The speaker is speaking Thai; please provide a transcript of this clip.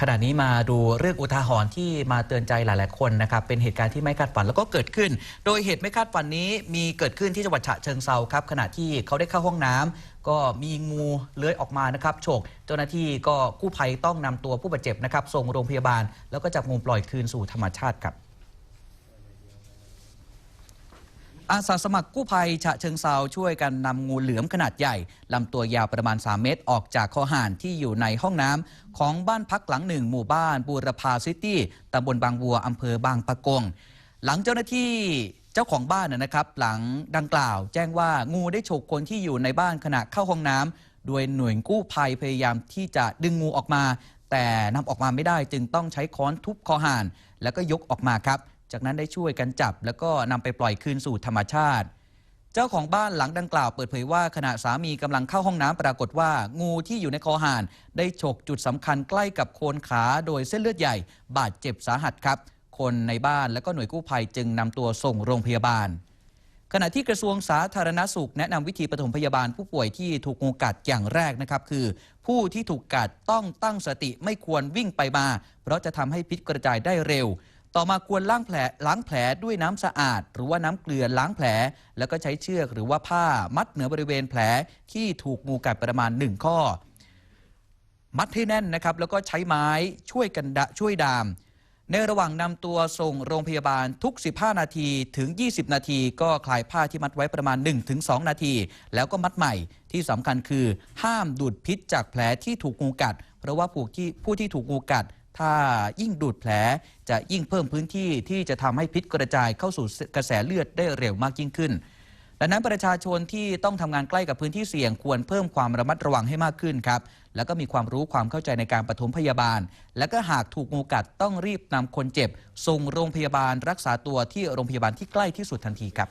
ขณะนี้มาดูเรื่องอุทาหรณ์ที่มาเตือนใจหลาย ๆ คนนะครับ เป็นเหตุการณ์ที่ไม่คาดฝันแล้วก็เกิดขึ้น โดยเหตุไม่คาดฝันนี้มีเกิดขึ้นที่จังหวัดฉะเชิงเซาครับ ขณะที่เขาได้เข้าห้องน้ำก็มีงูเลื้อยออกมานะครับฉกเจ้าหน้าที่ก็กู้ภัยต้องนำตัวผู้บาดเจ็บนะครับส่งโรงพยาบาล แล้วก็จับงูปล่อยคืนสู่ธรรมชาติครับ อาสาสมัครกู้ภัยฉะเชิงเซาช่วยกันนำงูเหลือมขนาดใหญ่ลำตัวยาวประมาณ 3 เมตรออกจากคอห่านที่อยู่ในห้องน้ำของบ้านพักหลังหนึ่งหมู่บ้านบูรพาซิตี้ตำบลบางบัวอำเภอบางปะกง หลังเจ้าหน้าที่เจ้าของบ้านนะครับหลังดังกล่าว แจ้งว่างูได้ฉกคนที่อยู่ในบ้านขณะเข้าห้องน้ำโดยหน่วยกู้ภัยพยายามที่จะดึงงูออกมา แต่นำออกมาไม่ได้จึงต้องใช้ค้อนทุบคอห่าน แล้วก็ยกออกมาครับ จากนั้นได้ช่วยกันจับ แล้วก็นำไปปล่อยคืนสู่ธรรมชาติ เจ้าของบ้านหลังดังกล่าวเปิดเผยว่าขณะสามีกำลังเข้าห้องน้ำปรากฏว่า งูที่อยู่ในคอห่าน ได้ฉกจุดสำคัญใกล้กับโคนขาโดยเส้นเลือดใหญ่ บาดเจ็บสาหัสครับ คนในบ้านและก็หน่วยกู้ภัยจึงนำตัวส่งโรงพยาบาลขณะที่กระทรวงสาธารณสุข แนะนำวิธีปฐมพยาบาลผู้ป่วยที่ถูกงูกัดอย่างแรกนะครับ คือ ผู้ที่ถูกกัดต้องตั้งสติไม่ควรวิ่งไปมา เพราะจะทำให้พิษกระจายได้เร็ว ต่อมาควรล้างแผลล้างแผลด้วยน้ำสะอาด หรือว่าน้ำเกลือล้างแผล แล้วก็ใช้เชือกหรือว่าผ้ามัดเหนือบริเวณแผลที่ถูกงูกัดประมาณ 1 ข้อ มัดให้แน่นนะครับ แล้วก็ใช้ไม้ช่วยกันดะช่วยดาม ในระหว่างนำตัวส่งโรงพยาบาลทุก 15 นาทีถึง 20 นาที ก็คลายผ้าที่มัดไว้ประมาณ 1-2 นาที แล้วก็มัดใหม่ที่สำคัญคือ ห้ามดูดพิษจากแผลที่ถูกงูกัด เพราะว่าผู้ที่ผู้ที่ถูกงูกัด ถ้ายิ่งดูดแผลจะยิ่งเพิ่มพื้นที่ที่จะทำให้พิษกระจายเข้าสู่กระแสเลือดได้เร็วมากยิ่งขึ้นดังนั้นประชาชนที่ต้องทำงานใกล้กับพื้นที่เสี่ยงควรเพิ่มความระมัดระวังให้มากขึ้นครับ แล้วก็มีความรู้ความเข้าใจในการปฐมพยาบาล และก็หากถูกงูกัดต้องรีบนำคนเจ็บ ส่งโรงพยาบาลรักษาตัวที่โรงพยาบาลที่ใกล้ที่สุดทันทีครับ